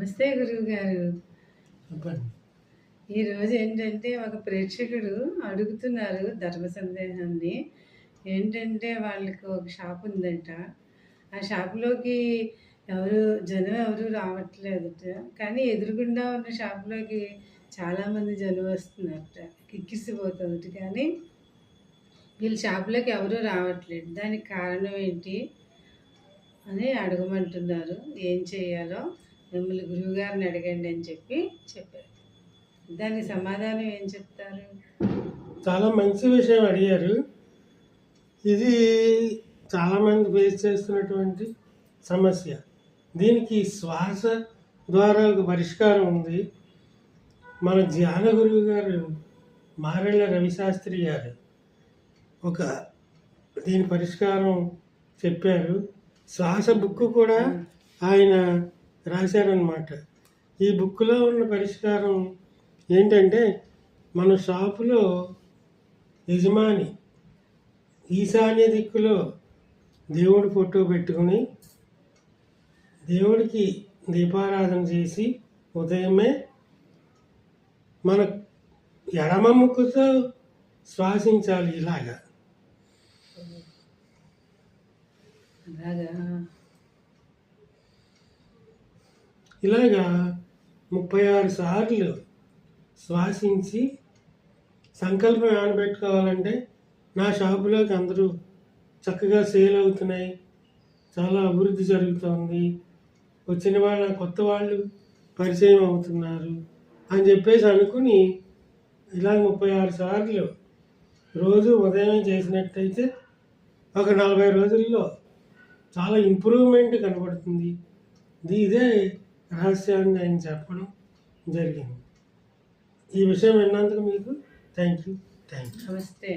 నమస్తే గురువు గారు ఈరోజు ఏంటంటే ఒక ప్రేక్షకుడు అడుగుతున్నారు ధర్మ సందేహాన్ని. ఏంటంటే వాళ్ళకి ఒక షాప్ ఉందంట. ఆ షాపులోకి ఎవరు జనం ఎవరు రావట్లేదట. కానీ ఎదురుగుండా ఉన్న షాపులోకి చాలామంది జనం వస్తున్నారట. కిక్కిసిపోతుందట కానీ వీళ్ళ షాపులోకి ఎవరు రావట్లేదు. దానికి కారణం ఏంటి అని అడగమంటున్నారు. ఏం చేయాలో మిమ్మల్ని గురువుగారిని అడగండి అని చెప్పి చెప్పారు. దానికి సమాధానం ఏం చెప్తారు? చాలా మంచి విషయం అడిగారు. ఇది చాలామంది ఫేస్ చేస్తున్నటువంటి సమస్య. దీనికి శ్వాస ద్వారా ఒక పరిష్కారం ఉంది. మన ధ్యాన గురువు గారు మారెళ్ళ రవిశాస్త్రి గారు ఒక దీని పరిష్కారం చెప్పారు. శ్వాస బుక్ కూడా ఆయన రాశారనమాట ఈ బుక్లో ఉన్న పరిష్కారం ఏంటంటే మన షాపులో యజమాని ఈశాన్య దిక్కులో దేవుడి ఫోటో పెట్టుకుని దేవుడికి దీపారాధన చేసి ఉదయమే మన ఎడమ ముక్కుతో శ్వాసించాలి ఇలాగా. ఇలాగా ముప్పై ఆరు సార్లు శ్వాసించి సంకల్పం ఏమైనా పెట్టుకోవాలంటే నా షాపులోకి అందరూ చక్కగా సేల్ అవుతున్నాయి. చాలా అభివృద్ధి జరుగుతోంది. వచ్చిన వాళ్ళ కొత్త వాళ్ళు పరిచయం అవుతున్నారు అని చెప్పేసి అనుకుని ఇలా ముప్పై ఆరు సార్లు రోజు ఉదయం చేసినట్టయితే ఒక నలభై రోజుల్లో చాలా ఇంప్రూవ్మెంట్ కనబడుతుంది. ఇది ఇదే రహస్యాన్ని ఆయన చెప్పడం జరిగింది. ఈ విషయం విన్నందుకు మీకు థ్యాంక్ యూ థ్యాంక్ యూ నమస్తే.